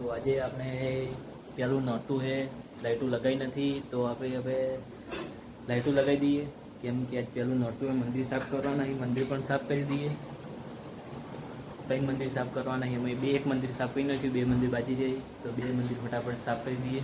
તો આજે આપણે પહેલું નહોતું છે લાઇટો લગાવી નથી, તો આપણે હવે લાઇટો લગાવી દઈએ. કેમ કે આજ નહોતું એ મંદિર સાફ કરવાના એ મંદિર પણ સાફ કરી દઈએ. કઈ મંદિર સાફ કરવાના છે અમે બે એક મંદિર સાફ કરી નાખ્યું, બે મંદિર બાજી જાય, તો બે મંદિર ફટાફટ સાફ કરી દઈએ.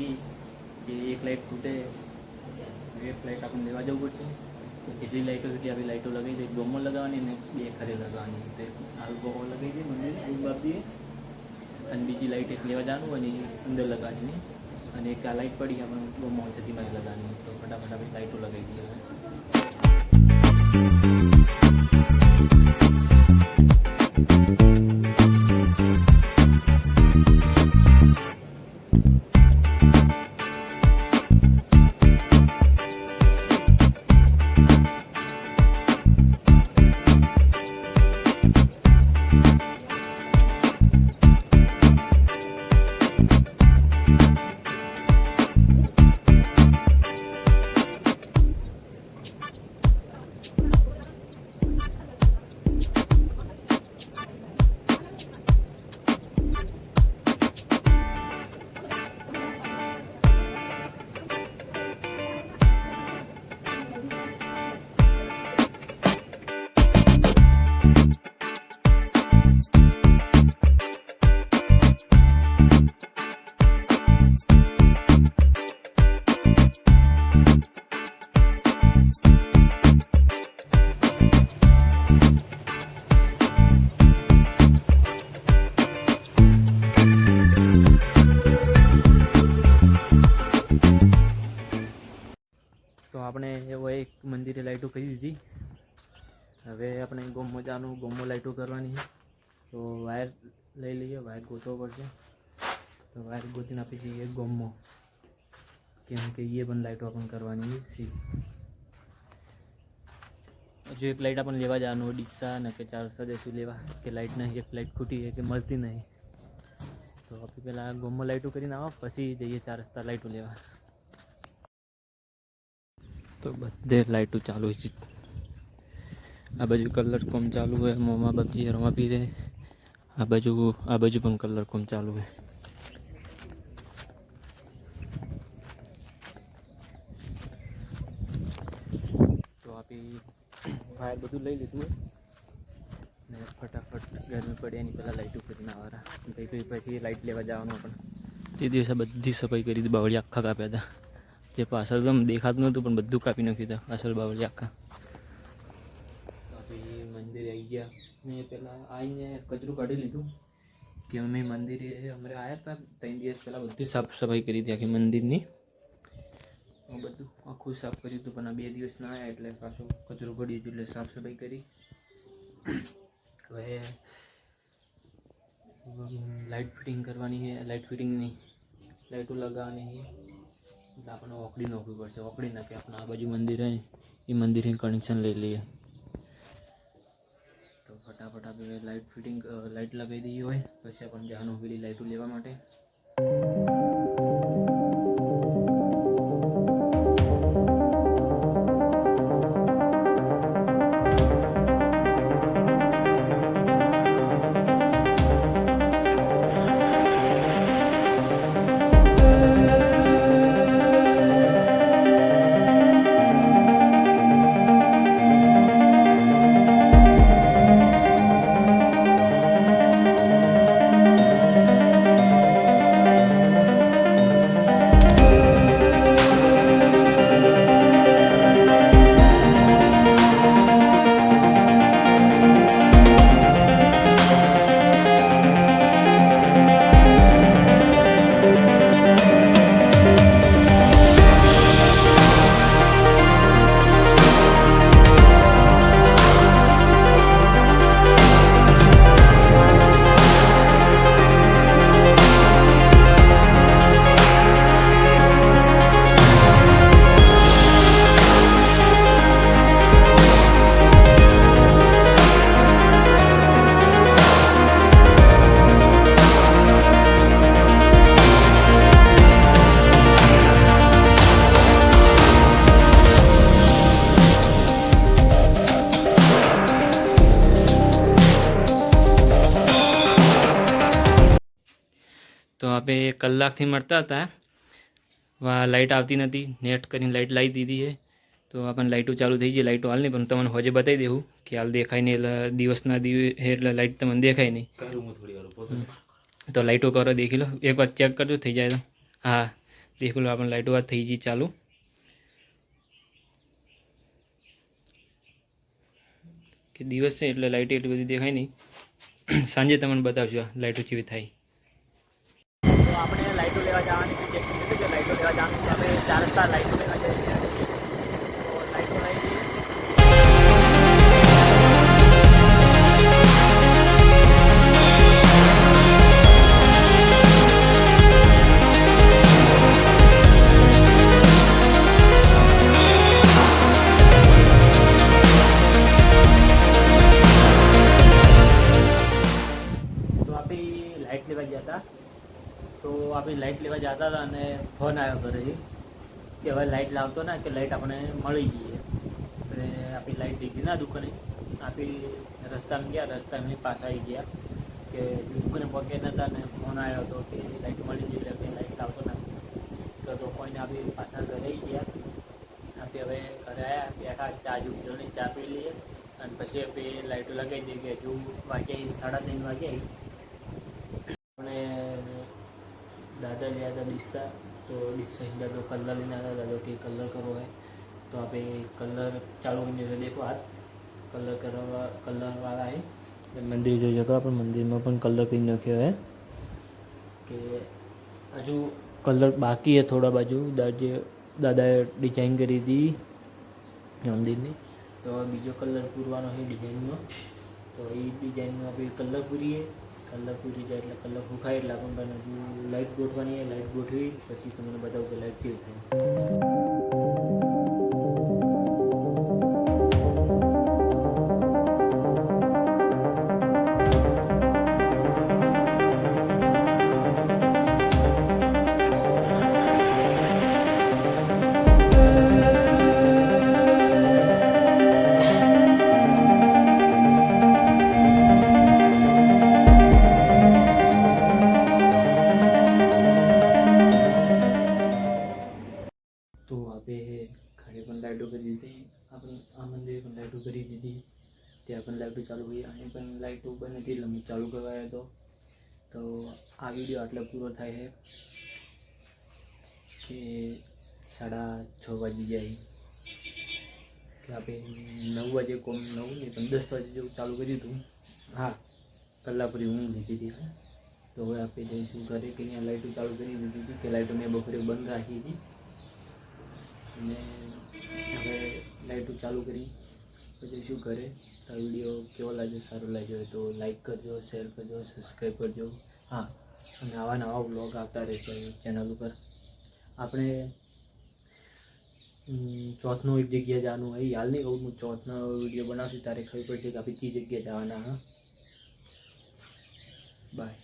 હતી કે એક લાઇટ તૂટે એક લાઇટ આપણે લેવા જવું પડશે. તો કેટલી લાઇટો સુધી આવી લાઇટો લગાવી દે ગોમમાં લગાવવાની ને બે ખરે લગાવવાની. તે આવી ગોમો લગાવી દઈએ મંદિર એક બાપ અને બીજી લાઇટ એક લેવા જવાનું અને અંદર લગાવવાની અને એક આ લાઇટ પડી આપણે ગોમમાં થતી મારી લગાવવાની. તો ફટાફટ આપણે લાઇટો લગાવી દઈએ. હવે દીધી. હવે આપણે ગોમો જવાનું, ગોમો લાઇટો કરવાની છે. તો વાયર લઈ લઈએ, વાયર ગોતવો પડશે. તો વાયર ગોતીને આપી જઈએ ગોમો. કેમ કે એ પણ લાઇટો આપણને કરવાની છે. હજુ એક લાઇટ આપણને લેવા જવાનું ડીસા ને કે ચાર દેશું લેવા, કે લાઇટ નહીં, એક લાઇટ ખૂટી છે કે મળતી નહીં. તો આપણે પહેલાં ગોમમાં લાઇટો કરીને આવો, પછી જઈએ ચાર રસ્તા લાઇટો લેવા. તો બધે લાઇટો ચાલુ છે. આ બાજુ કલર કોમ ચાલુ હોય મોમાં બબજી રમા પી રહે આ બાજુ આ બાજુ પણ કલર કોમ ચાલુ હોય. તો આપી ફાયર બધું લઈ લીધું હોય. ને ફટાફટ ગરમી પડે એની પહેલાં લાઇટો ના આવવાના ભાઈ ભાઈ પછી લાઇટ લેવા જવાનું પણ. તે દિવસે બધી સફાઈ કરી હતી, બાવળી આખા કાપ્યા હતા. જે પાછળ તો દેખાતું નહોતું, પણ બધું કાપી નાખ્યું હતું પાછળ બાવળી આખા. મંદિરે આવી ગયા. મેં પહેલાં આવીને કચરું કાઢી લીધું, કે અમે મંદિરે, અમારે આવ્યા હતા ત્રણ દિવસ પહેલાં બધી સાફ સફાઈ કરી હતી આખી મંદિરની. બધું આખું સાફ કર્યું હતું, પણ આ બે દિવસ ના આવ્યા એટલે પાછું કચરું પડ્યું હતું એટલે સાફ સફાઈ કરી. હવે લાઇટ ફિટિંગ કરવાની છે લાઇટ ફિટિંગની લાઇટો લગાવવાની છે. એટલે આપણે ઓકડી નોખવી પડશે ઓકડી નાખી આપણે આ બાજુ મંદિર એ મંદિરની કનેક્શન લઈ લઈએ. તો ફટાફટ આપણે લાઇટ ફિટિંગ લાઇટ લગાવી દઈએ હોય. પછી આપણે જવાનું પેલી લાઇટો લેવા માટે. તો આપણે કલાકથી મળતા હતા. વા લાઇટ આવતી નથી નેટ કરીને લાઇટ લાવી દીધી છે તો આપણને લાઇટો ચાલુ થઈ ગઈ. લાઇટો હાલ નહીં પણ તમને હોજે બતાવી દેવું કે હાલ દેખાય નહીં. એટલે દિવસના દિવસ એટલે લાઇટ તમને દેખાય નહીં. તો લાઇટો કરો દેખી લો. એકવાર ચેક કરજો થઈ જાય તો. હા દેખી લો આપણને લાઇટો વાત થઈ ગઈ ચાલુ. કે દિવસ છે એટલે લાઇટ એટલી બધી દેખાય નહીં. સાંજે તમને બતાવજો લાઇટો કેવી થાય. લેવા જવાની છે કીધું કે લાઇટો લેવા જવાનું આપણે ચાર રસ્તા લાઇટો જતા હતા અને ફોન આવ્યો ઘરેથી કે હવે લાઇટ લાવતો ને, કે લાઇટ આપણે મળી ગઈ એટલે આપણી લાઇટ દીધી ના દુકાને. આપી રસ્તામાં ગયા રસ્તામાં પાછા આવી ગયા. કે દુકાને પગે નતા ને ફોન આવ્યો હતો કે લાઇટ મળી ગઈ એટલે કે લાઇટ લાવતો ના. તો તો કોઈને આપી પાછા ઘરે આવી ગયા. આપણે હવે ઘરે આવ્યા બેઠા, ચા જુગીઓની ચા પી લઈએ. અને પછી આપણે લાઇટો લગાવી દઈએ કે હજુ વાગ્યા સાડા ત્રણ વાગ્યા. આપણે દાદા ગયા હતા ડીસા તો ડીસા દાદો કલર લઈને આવ્યા દાદો કે કલર કરવો હોય તો આપણે કલર ચાલુ કરીને દેખો હાથ. કલર કરવા કલરવાળા એ મંદિર જોઈ શકો આપણે મંદિરમાં પણ કલર કરી નાખ્યો હે. કે હજુ કલર બાકી હે થોડા બાજુ. દાદે દાદાએ ડિઝાઇન કરી હતી મંદિરની. તો બીજો કલર પૂરવાનો છે ડિઝાઇનમાં તો એ ડિઝાઇનમાં આપણે કલર પૂરીએ. કલર પૂરી જાય એટલે કલાક ફૂંકાય એટલે આપણને હજુ લાઇટ ગોઠવાની લાઇટ ગોઠવી, પછી તમને બતાવું કે લાઇટ કેવી થાય. ચાલુ કરવાયો હતો. તો આ વીડિયો આટલો પૂરો થાય છે કે સાડા છ વાગી જાય કે આપણે નવ વાગે કોમ નવ નહીં, પણ દસ વાગે જેવું ચાલુ કર્યું હતું. હા, કલાક પછી ઊંઘ લીધી હતી. તો હવે આપણે જઈશું ઘરે કે અહીંયા લાઇટો ચાલુ કરી દીધી હતી, કે લાઇટો મેં બપોરે બંધ રાખી હતી. અને હવે લાઇટો ચાલુ કરી. પછી શું કરે તો વીડિયો કેવો લાગ્યો? સારો લાગ્યો તો લાઈક કરજો શેર કરજો સબસ્ક્રાઈબ કરજો. હા, અને આવા નવા બ્લોગ આવતા રહેશે ચેનલ ઉપર. આપણે ચોથનો એક જગ્યાએ જવાનું હોય. યાદ નહીં કહું હું ચોથનો વીડિયો બનાવશું ત્યારે ખબર પડશે કે આપણે કઈ જગ્યાએ જવાના, હા? બાય